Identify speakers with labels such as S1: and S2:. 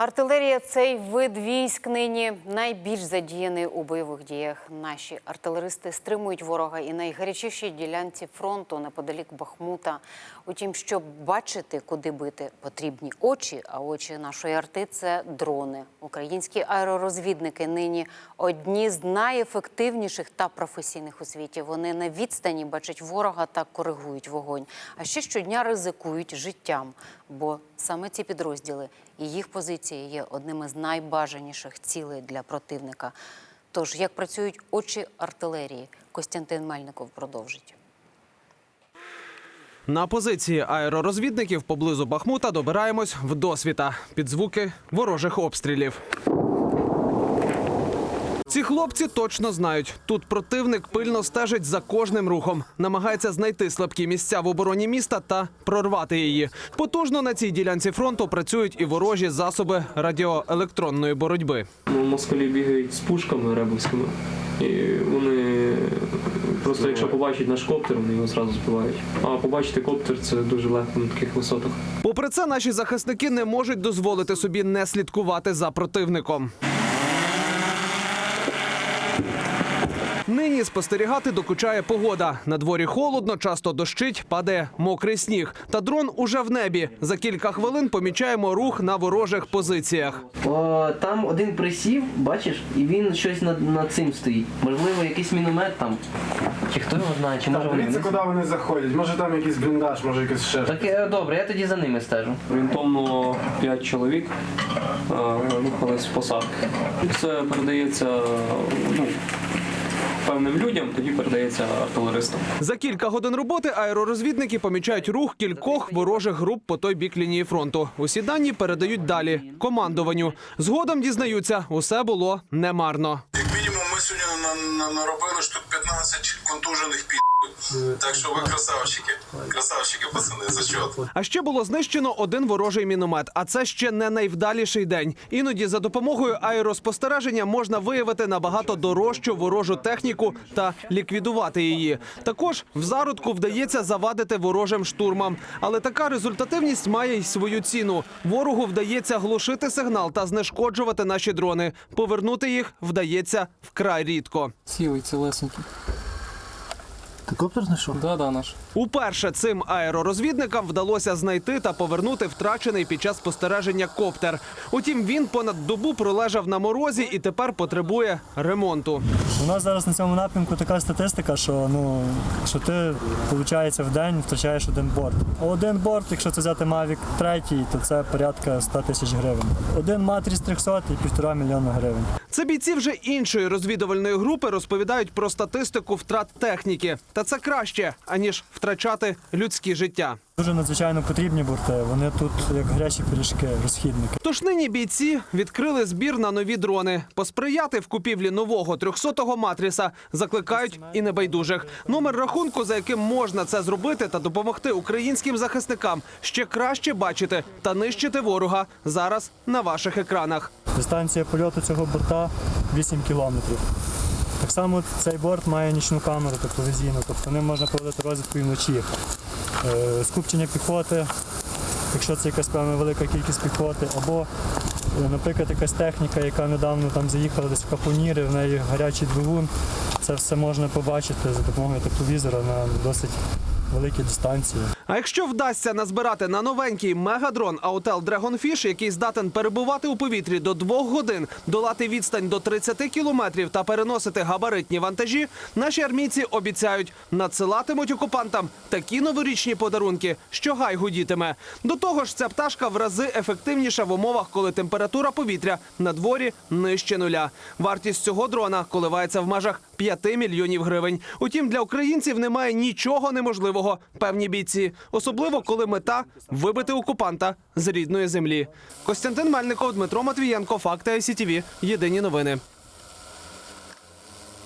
S1: Артилерія цей вид військ нині найбільш задіяний у бойових діях. Наші артилеристи стримують ворога і найгарячішій ділянці фронту неподалік Бахмута. Утім, щоб бачити, куди бити, потрібні очі. А очі нашої арти це дрони. Українські аеророзвідники нині одні з найефективніших та професійних у світі. Вони на відстані бачать ворога та коригують вогонь. А ще щодня ризикують життям, бо саме ці підрозділи і їх позиції є одними з найбажаніших цілей для противника. Тож, як працюють очі артилерії, Костянтин Мельников продовжить.
S2: На позиції аеророзвідників поблизу Бахмута добираємось в досвіта під звуки ворожих обстрілів. Ці хлопці точно знають, тут противник пильно стежить за кожним рухом, намагається знайти слабкі місця в обороні міста та прорвати її. Потужно на цій ділянці фронту працюють і ворожі засоби радіоелектронної боротьби.
S3: Ну, москалі бігають з пушками ребовськими. І вони просто, якщо побачать наш коптер, вони його зразу збивають. А побачити коптер це дуже легко на таких висотах.
S2: Попри це, наші захисники не можуть дозволити собі не слідкувати за противником. Thank you. Нині спостерігати докучає погода. На дворі холодно, часто дощить, падає мокрий сніг. Та дрон уже в небі. За кілька хвилин помічаємо рух на ворожих позиціях.
S4: О, там один присів, бачиш, і він щось над, над цим стоїть. Можливо, якийсь міномет там. Чи хто його знає, чи може
S5: Так,
S4: вони.
S5: дивіться, куди вони заходять. Може там якийсь бліндаж, може якийсь ще.
S4: Так е, добре, я тоді за ними стежу.
S3: Орієнтовно 5 чоловік е, рухались в посадки. Це передається ну, певним людям, тоді передається артилеристам.
S2: За кілька годин роботи аеророзвідники помічають рух кількох ворожих груп по той бік лінії фронту. Усі дані передають далі командуванню. Згодом дізнаються, усе було немарно.
S6: Як мінімум, ми сьогодні на- на- наробили штук 15 контужених пі***. Так що ви красавчики. Красавчики, пацани, зачет.
S2: А ще було знищено один ворожий міномет. А це ще не найвдаліший день. Іноді за допомогою аероспостереження можна виявити набагато дорожчу ворожу техніку та ліквідувати її. Також в зародку вдається завадити ворожим штурмам. Але така результативність має й свою ціну. Ворогу вдається глушити сигнал та знешкоджувати наші дрони. Повернути їх вдається вкрай рідко.
S3: Сілий цілесенький.
S5: Ти коптер знайшов?
S3: Да, да, наш.
S2: Уперше цим аеророзвідникам вдалося знайти та повернути втрачений під час спостереження коптер. Утім, він понад добу пролежав на морозі і тепер потребує ремонту.
S7: У нас зараз на цьому напрямку така статистика, що ну що ти виходить в день втрачаєш один борт. А один борт, якщо це взяти Mavic 3, то це порядка 100 тисяч гривень. Один матріс 300 і півтора мільйона гривень.
S2: Це бійці вже іншої розвідувальної групи розповідають про статистику втрат техніки. Та це краще аніж втрачати людські життя.
S7: Дуже надзвичайно потрібні борти. Вони тут як гарячі пиріжки, розхідники.
S2: Тож нині бійці відкрили збір на нові дрони. Посприяти в купівлі нового 300-го матріса закликають і небайдужих. Номер рахунку, за яким можна це зробити та допомогти українським захисникам ще краще бачити та нищити ворога зараз на ваших екранах.
S7: Дистанція польоту цього борта 8 кілометрів. Так само цей борт має нічну камеру, тобто тобто ним можна проводити розвідку і вночі. Е, Скупчення піхоти, якщо це якась певна велика кількість піхоти, або, наприклад, якась техніка, яка недавно там заїхала десь в капоніри, в неї гарячий двигун. Це все можна побачити за допомогою тепловізора на досить великій дистанції.
S2: А якщо вдасться назбирати на новенький мегадрон Autel Dragonfish, який здатен перебувати у повітрі до двох годин, долати відстань до 30 кілометрів та переносити габаритні вантажі, наші армійці обіцяють надсилатимуть окупантам такі новорічні подарунки, що гай гудітиме. До того ж, ця пташка в рази ефективніша в умовах, коли температура повітря на дворі нижче нуля. Вартість цього дрона коливається в межах 5 мільйонів гривень. Утім, для українців немає нічого неможливого. Певні бійці, особливо коли мета вибити окупанта з рідної землі. Костянтин Мельников, Дмитро Матвієнко, Факти ICTV. Єдині новини.